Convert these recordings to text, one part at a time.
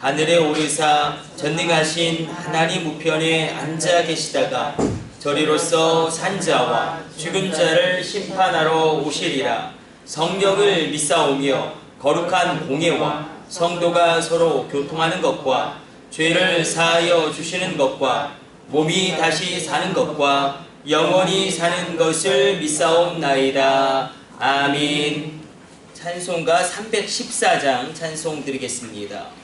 하늘에 오르사 전능하신 하나님 우편에 앉아 계시다가 저리로서 산자와 죽은 자를 심판하러 오시리라 성령을 믿사오며 거룩한 공예와 성도가 서로 교통하는 것과 죄를 사하여 주시는 것과 몸이 다시 사는 것과 영원히 사는 것을 믿사옵나이다. 아민. 찬송가 314장 찬송 드리겠습니다.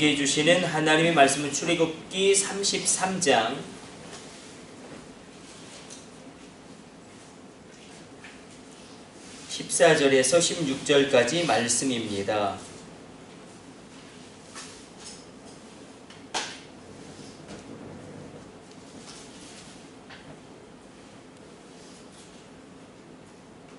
우리에게 주시는 하나님의 말씀은 출애굽기 33장 14절에서 16절까지 말씀입니다.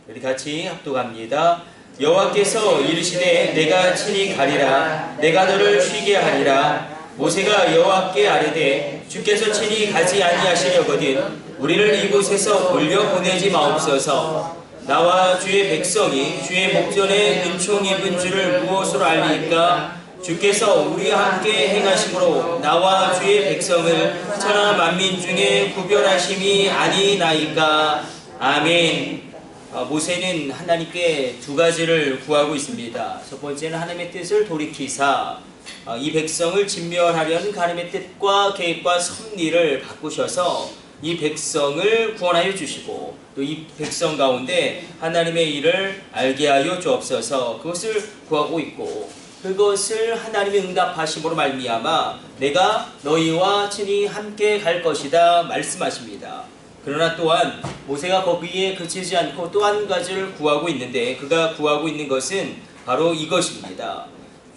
우리 같이 합독합니다. 여호와께서 이르시되 내가 친히 가리라. 내가 너를 쉬게 하리라. 모세가 여호와께 아뢰되 주께서 친히 가지 아니하시려거든 우리를 이곳에서 돌려 보내지 마옵소서. 나와 주의 백성이 주의 목전에 은총 입은 줄을 무엇으로 알리까? 주께서 우리와 함께 행하심으로 나와 주의 백성을 천하 만민 중에 구별하심이 아니나이까? 아멘. 어, 모세는 하나님께 두 가지를 구하고 있습니다. 첫 번째는 하나님의 뜻을 돌이키사 어, 이 백성을 진멸하려는 하나님의 뜻과 계획과 섭리를 바꾸셔서 이 백성을 구원하여 주시고 또 이 백성 가운데 하나님의 일을 알게 하여 주옵소서 그것을 구하고 있고 그것을 하나님의 응답하심으로 말미암아 내가 너희와 친히 함께 갈 것이다 말씀하십니다. 그러나 또한 모세가 거기에 그치지 않고 또 한 가지를 구하고 있는데 그가 구하고 있는 것은 바로 이것입니다.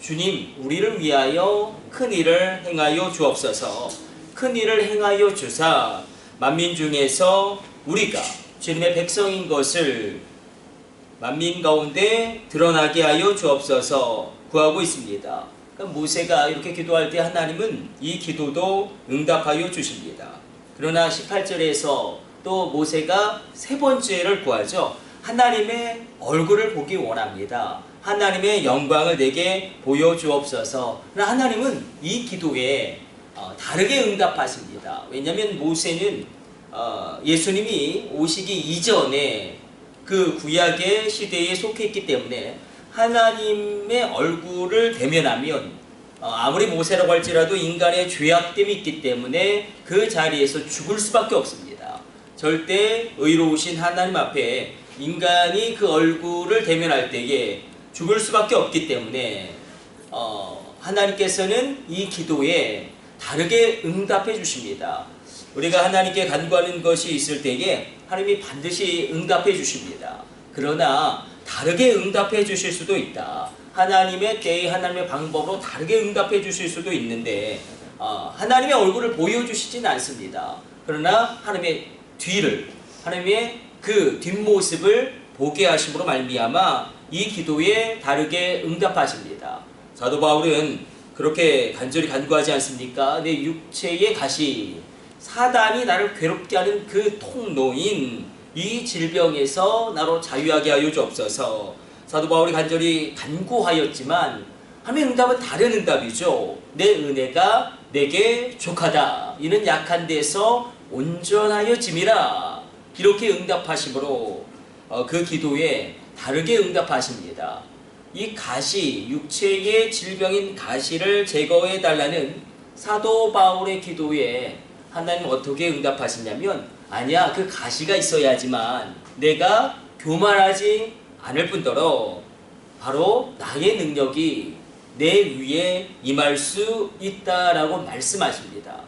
주님, 우리를 위하여 큰 일을 행하여 주옵소서. 큰 일을 행하여 주사 만민 중에서 우리가 주님의 백성인 것을 만민 가운데 드러나게 하여 주옵소서 구하고 있습니다. 그러니까 모세가 이렇게 기도할 때 하나님은 이 기도도 응답하여 주십니다. 그러나 18절에서 또 모세가 세 번째를 구하죠. 하나님의 얼굴을 보기 원합니다. 하나님의 영광을 내게 보여주옵소서. 그러나 하나님은 이 기도에 어, 다르게 응답하십니다. 왜냐하면 모세는 어, 예수님이 오시기 이전에 그 구약의 시대에 속해 있기 때문에 하나님의 얼굴을 대면하면 어, 아무리 모세라고 할지라도 인간의 죄악됨이 있기 때문에 그 자리에서 죽을 수밖에 없습니다. 절대 의로우신 하나님 앞에 인간이 그 얼굴을 대면할 때에 죽을 수밖에 없기 때문에 어, 하나님께서는 이 기도에 다르게 응답해 주십니다. 우리가 하나님께 간구하는 것이 있을 때에 하나님이 반드시 응답해 주십니다. 그러나 다르게 응답해 주실 수도 있다. 하나님의 때에 하나님의 방법으로 다르게 응답해 주실 수도 있는데 어, 하나님의 얼굴을 보여주시진 않습니다. 그러나 하나님의 뒤를 하나님의 그 뒷모습을 보게 하심으로 말미암아 이 기도에 다르게 응답하십니다. 사도 바울은 그렇게 간절히 간구하지 않습니까? 내 육체의 가시 사단이 나를 괴롭게 하는 그 통로인 이 질병에서 나로 자유하게 하여 주옵소서. 사도 바울이 간절히 간구하였지만 하나님의 응답은 다른 응답이죠. 내 은혜가 내게 족하다. 이는 약한 데서 온전하여 짐이라. 이렇게 응답하심으로 어, 그 기도에 다르게 응답하십니다. 이 가시, 육체의 질병인 가시를 제거해 달라는 사도 바울의 기도에 하나님 어떻게 응답하시냐면 아니야 그 가시가 있어야지만 내가 교만하지 않을 뿐더러 바로 나의 능력이 내 위에 임할 수 있다라고 말씀하십니다.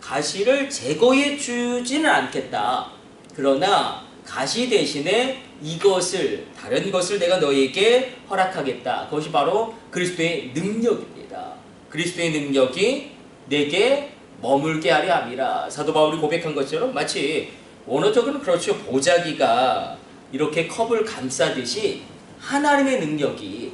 가시를 제거해 주지는 않겠다. 그러나 가시 대신에 이것을 다른 것을 내가 너에게 허락하겠다. 그것이 바로 그리스도의 능력입니다. 그리스도의 능력이 내게 머물게 하려 함이라. 사도 바울이 고백한 것처럼 마치 원어적으로는 그렇죠. 보자기가 이렇게 컵을 감싸듯이 하나님의 능력이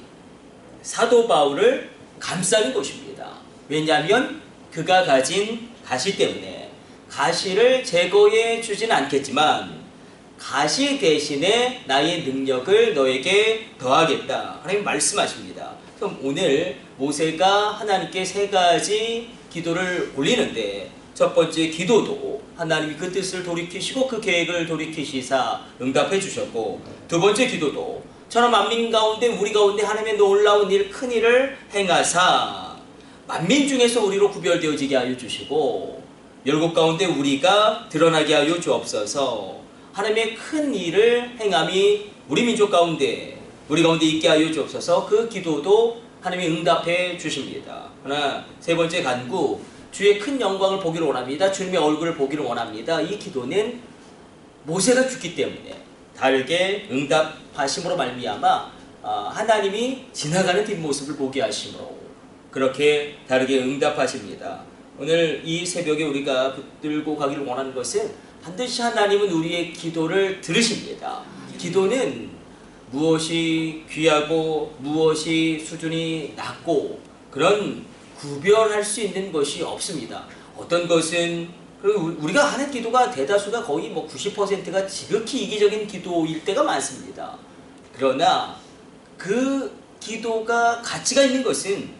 사도 바울을 감싸는 것입니다. 왜냐하면 그가 가진 가시 때문에 가시를 제거해 주진 않겠지만 가시 대신에 나의 능력을 너에게 더하겠다. 하나님 말씀하십니다. 그럼 오늘 모세가 하나님께 세 가지 기도를 올리는데 첫 번째 기도도 하나님이 그 뜻을 돌이키시고 그 계획을 돌이키시사 응답해 주셨고 두 번째 기도도 천하 만민 가운데 우리 가운데 하나님의 놀라운 일 큰 일을 행하사 만민 중에서 우리로 구별되어지게 하여 주시고 열국 가운데 우리가 드러나게 하여 주옵소서. 하나님의 큰 일을 행함이 우리 민족 가운데 우리 가운데 있게 하여 주옵소서. 그 기도도 하나님이 응답해 주십니다. 하나 세 번째 간구 주의 큰 영광을 보기를 원합니다. 주님의 얼굴을 보기를 원합니다. 이 기도는 모세가 죽기 때문에 다르게 응답하심으로 말미암아 아, 하나님이 지나가는 뒷모습을 보게 하심으로 그렇게 다르게 응답하십니다. 오늘 이 새벽에 우리가 붙들고 가기를 원하는 것은 반드시 하나님은 우리의 기도를 들으십니다. 기도는 무엇이 귀하고 무엇이 수준이 낮고 그런 구별할 수 있는 것이 없습니다. 어떤 것은 그리고 우리가 하는 기도가 대다수가 거의 뭐 90%가 지극히 이기적인 기도일 때가 많습니다. 그러나 그 기도가 가치가 있는 것은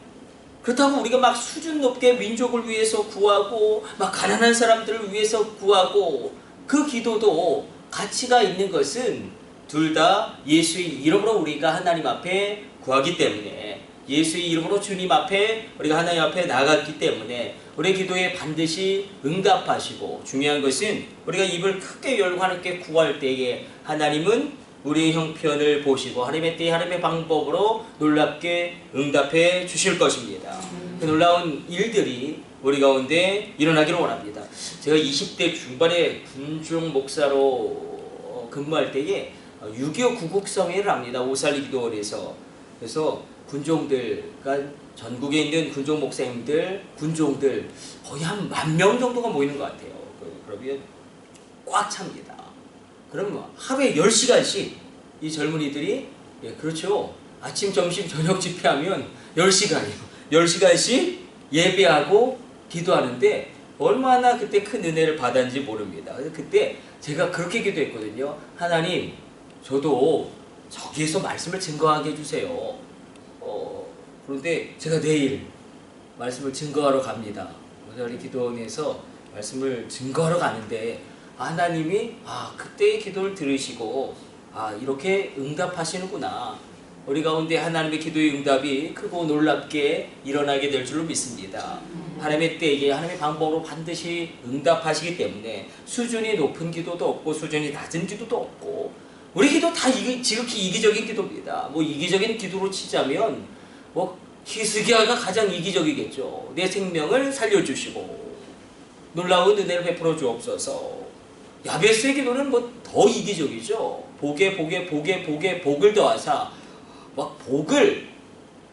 그렇다고 우리가 막 수준 높게 민족을 위해서 구하고 막 가난한 사람들을 위해서 구하고 그 기도도 가치가 있는 것은 둘 다 예수의 이름으로 우리가 하나님 앞에 구하기 때문에 예수의 이름으로 주님 앞에 우리가 하나님 앞에 나갔기 때문에 우리 기도에 반드시 응답하시고 중요한 것은 우리가 입을 크게 열고 하나님께 구할 때에 하나님은 우리의 형편을 보시고 하나님의 때 하나님의 방법으로 놀랍게 응답해 주실 것입니다. 그 놀라운 일들이 우리 가운데 일어나기를 원합니다. 제가 20대 중반에 군중 목사로 어, 근무할 때에 6.25 구국성회를 합니다. 오살리 기도원에서. 그래서 군종들, 그러니까 전국에 있는 군종 목사님들, 군종들 거의 한 만 명 정도가 모이는 것 같아요. 그- 그러면 꽉 찹니다. 그럼 뭐 하루에 10시간씩 이 젊은이들이 예, 그렇죠. 아침, 점심, 저녁 집회하면 10시간이요. 10시간씩 예배하고 기도하는데 얼마나 그때 큰 은혜를 받았는지 모릅니다. 그때 제가 그렇게 기도했거든요. 하나님, 저도 저기에서 말씀을 증거하게 해주세요. 어, 그런데 제가 내일 말씀을 증거하러 갑니다. 오늘 기도원에서 말씀을 증거하러 가는데 하나님이 아 그때의 기도를 들으시고 아 이렇게 응답하시는구나. 우리 가운데 하나님의 기도의 응답이 크고 놀랍게 일어나게 될 줄로 믿습니다. 하나님의 때에 하나님의 방법으로 반드시 응답하시기 때문에 수준이 높은 기도도 없고 수준이 낮은 기도도 없고 우리 기도 다 이기, 지극히 이기적인 기도입니다. 뭐 이기적인 기도로 치자면 뭐 히스기야가 가장 이기적이겠죠. 내 생명을 살려주시고 놀라운 은혜를 베풀어 주옵소서. 야베스의 기도는 뭐 더 이기적이죠. 복에 복에 복에 복에 복을 더하사 막 복을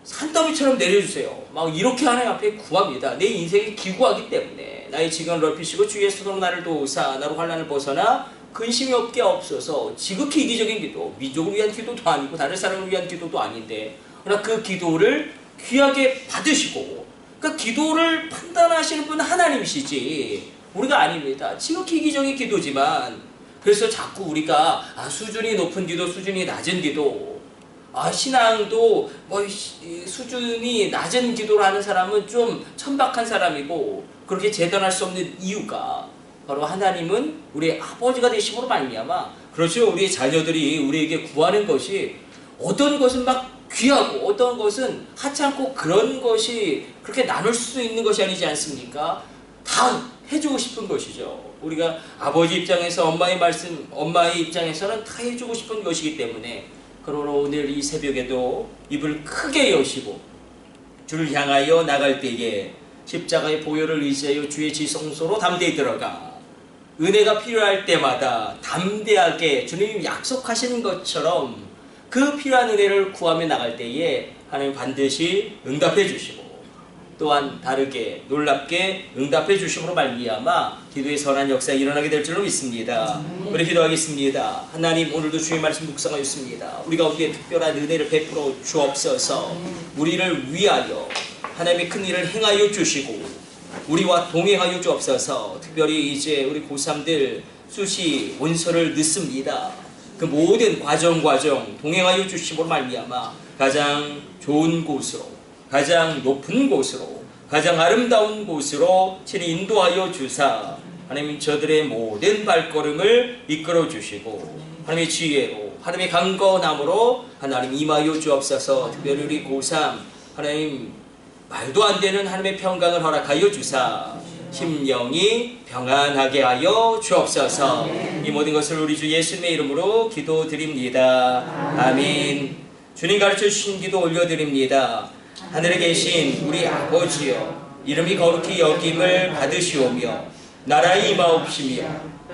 산더미처럼 내려주세요. 막 이렇게 하나님 앞에 구합니다. 내 인생이 기구하기 때문에 나의 지경을 넓히시고 주의 손으로 나를 도우사 나로 환란을 벗어나 근심이 없게 없어서 지극히 이기적인 기도 민족을 위한 기도도 아니고 다른 사람을 위한 기도도 아닌데 그러나 그 기도를 귀하게 받으시고 그 기도를 판단하시는 분은 하나님이시지 우리가 아닙니다. 지극히 이기적인 기도지만 그래서 자꾸 우리가 아, 수준이 높은 기도, 수준이 낮은 기도, 아, 신앙도 뭐 시- 수준이 낮은 기도를 하는 사람은 좀 천박한 사람이고 그렇게 재단할 수 없는 이유가 바로 하나님은 우리의 아버지가 되심으로 말미암아 그렇죠. 우리의 자녀들이 우리에게 구하는 것이 어떤 것은 막 귀하고 어떤 것은 하찮고 그런 것이 그렇게 나눌 수 있는 것이 아니지 않습니까? 다 해주고 싶은 것이죠. 우리가 아버지 입장에서 엄마의 말씀, 엄마의 입장에서는 다 해주고 싶은 것이기 때문에 그러나 오늘 이 새벽에도 입을 크게 여시고 주를 향하여 나갈 때에 십자가의 보혈을 의지하여 주의 지성소로 담대히 들어가 은혜가 필요할 때마다 담대하게 주님이 약속하시는 것처럼 그 필요한 은혜를 구하며 나갈 때에 하나님 반드시 응답해 주시고 또한 다르게 놀랍게 응답해 주심으로 말미암아 기도의 선한 역사가 일어나게 될 줄로 믿습니다. 우리 기도하겠습니다. 하나님 오늘도 주의 말씀 묵상하였습니다. 우리 가운데 특별한 은혜를 베풀어 주옵소서. 우리를 위하여 하나님의 큰 일을 행하여 주시고 우리와 동행하여 주옵소서. 특별히 이제 우리 고3들 수시 원서를 넣습니다. 그 모든 과정 과정 동행하여 주심으로 말미암아 가장 좋은 곳으로 가장 높은 곳으로 가장 아름다운 곳으로 친히 인도하여 주사 하나님 저들의 모든 발걸음을 이끌어 주시고 하나님의 지혜로 하나님의 강건함으로 하나님 임하여 주옵소서. 특별히 우리 고3 하나님 말도 안 되는 하나님의 평강을 허락하여 주사 심령이 평안하게 하여 주옵소서. 이 모든 것을 우리 주 예수님의 이름으로 기도드립니다. 아멘. 주님 가르쳐 주신 기도 올려드립니다. 하늘에 계신 우리 아버지여 이름이 거룩히 여김을 받으시오며 나라의 임하옵시며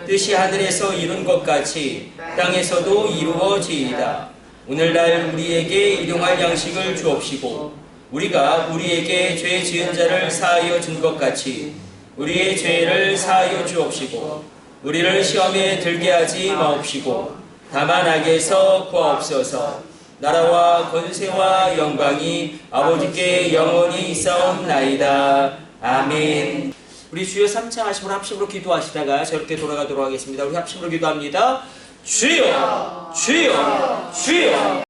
뜻이 하늘에서 이룬 것 같이 땅에서도 이루어지이다. 오늘날 우리에게 일용할 양식을 주옵시고 우리가 우리에게 죄 지은 자를 사하여 준 것 같이 우리의 죄를 사하여 주옵시고 우리를 시험에 들게 하지 마옵시고 다만 악에서 구하옵소서. 나라와 권세와 영광이 아버지께 영원히 있사옵나이다. 아멘. 우리 주여 3차 하심으로 합심으로 기도하시다가 저렇게 돌아가도록 하겠습니다. 우리 합심으로 기도합니다. 주여, 주여, 주여.